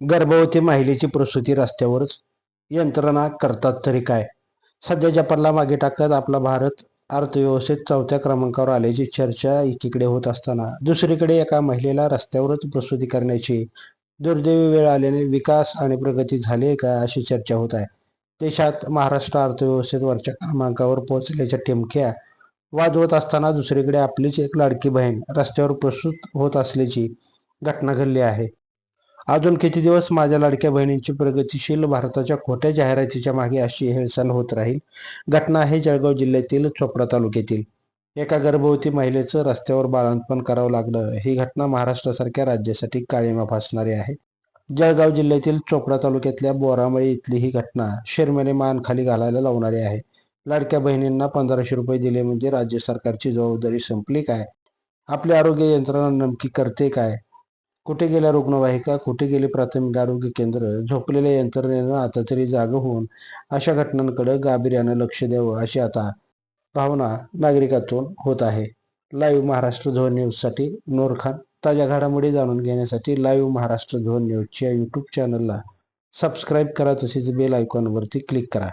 गर्भवती महिलेची प्रसूती रस्त्यावरच यंत्रणा करतात तरी काय? सध्या जपानला मागे टाकत आपला भारत अर्थव्यवस्थेत चौथ्या क्रमांकावर आल्याची चर्चा एकीकडे होत असताना दुसरीकडे एका महिलेला रस्त्यावरच प्रसूती करण्याची दुर्दैवी वेळ आल्याने विकास आणि प्रगती झाली आहे का अशी चर्चा होत आहे. देशात महाराष्ट्र अर्थव्यवस्थेत वरच्या क्रमांकावर पोहोचल्याच्या टिमक्या वाजवत असताना दुसरीकडे आपलीच एक लाडकी बहीण रस्त्यावर प्रसूत होत असल्याची घटना घडली आहे. अजून किती दिवस माझ्या लाडक्या बहिणींची प्रगतीशील भारताच्या खोट्या जाहिरातीच्या मागे अशी हेळसांड होत राहील? घटना आहे जळगाव जिल्ह्यातील चोपडा तालुक्यातील. एका गर्भवती महिलेचं रस्त्यावर बाळंतपण करावं लागलं. ही घटना महाराष्ट्रासारख्या राज्यासाठी काळीमा फासणारी आहे. जळगाव जिल्ह्यातील चोपडा तालुक्यातल्या बोरामळी इथली ही घटना शिरमेने मान खाली घालायला लावणारी आहे. लाडक्या बहिणींना पंधराशे रुपये दिले म्हणजे राज्य सरकारची जबाबदारी संपली काय? आपली आरोग्य यंत्रणा नेमकी करते काय? कुठे गेल्या रुग्णवाहिका कुठे गेले प्राथमिक आरोग्य केंद्र झोपलेल्या यंत्रणेनं आता तरी जाग होऊन अशा घटनांकडे गांभीर्यानं लक्ष द्यावं अशी आता भावना नागरिकातून होत आहे. लाईव्ह महाराष्ट्र झोन न्यूजसाठी नोरखान ताज्या घडामोडी जाणून घेण्यासाठी लाईव्ह महाराष्ट्र झोन न्यूजच्या यूट्यूब चॅनलला सबस्क्राईब करा तसेच बेल आयकॉनवरती क्लिक करा.